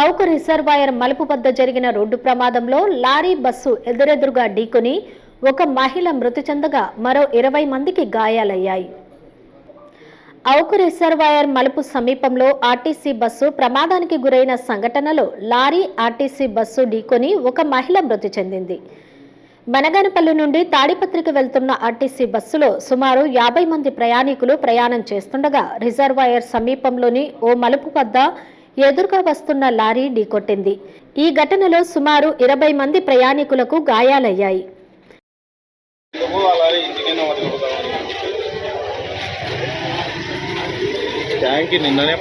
Avuku reservoir మలుపు వద్ద జరిగిన రోడ్డు ప్రమాదంలో లారీ బస్సు ఎదురెదురుగా ఢీకొని ఒక మహిళ మృతి చెందగా మరో ఇరవై మందికి గాయాలయ్యాయి. అవుకు రిజర్వాయర్ మలుపు సమీపంలో ఆర్టీసీ బస్సు ప్రమాదానికి గురైన సంఘటనలో లారీ ఆర్టీసీ బస్సు ఢీకొని ఒక మహిళ మృతి చెందింది. బనగానపల్లి నుండి తాడిపత్రికి వెళ్తున్న ఆర్టీసీ బస్సులో సుమారు యాభై మంది ప్రయాణికులు ప్రయాణం చేస్తుండగా రిజర్వాయర్ సమీపంలోని ఓ మలుపు వద్ద ఎదురుగా వస్తున్న లారీ ఢీకొట్టింది. ఈ ఘటనలో సుమారు ఇరవై మంది ప్రయాణికులకు గాయాలయ్యాయి. ట్యాంక్ నిన్ననే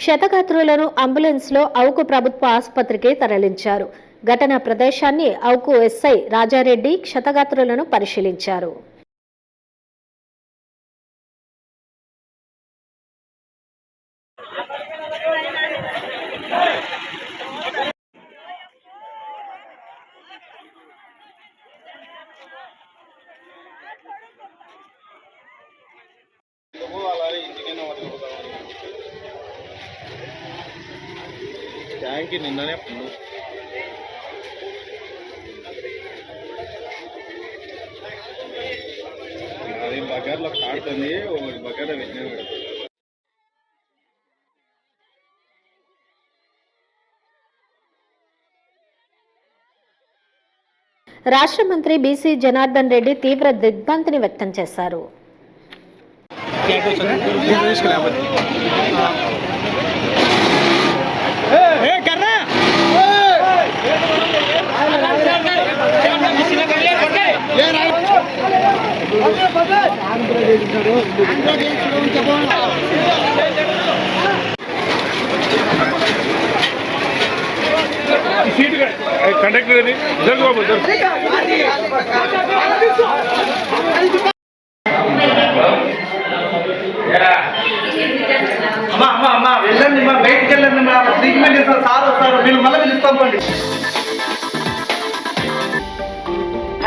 క్షతగాత్రులను అంబులెన్స్లో అవుకు ప్రభుత్వ ఆసుపత్రికి తరలించారు. ఘటన ప్రదేశాన్ని అవుకు ఎస్ఐ రాజారెడ్డి క్షతగాత్రులను పరిశీలించారు. ట్యాంక్ నిన్ననే బగార్లో కాడుతుంది ఒకటి బగార పెట్టినా రాష్ట్ర మంత్రి బీసీ జనార్దన్ రెడ్డి తీవ్ర దిగ్భ్రాంతిని వ్యక్తం చేశారు. సీట్ కండక్టర్ అది జరుగు బాబు జరుగు. అమ్మా అమ్మా అమ్మా వెళ్ళండి మా బయటికి వెళ్ళండి మా ట్రీట్మెంట్ ఇస్తారు సార్ వస్తారు మీరు మళ్ళీ పిలుస్తాం పండి.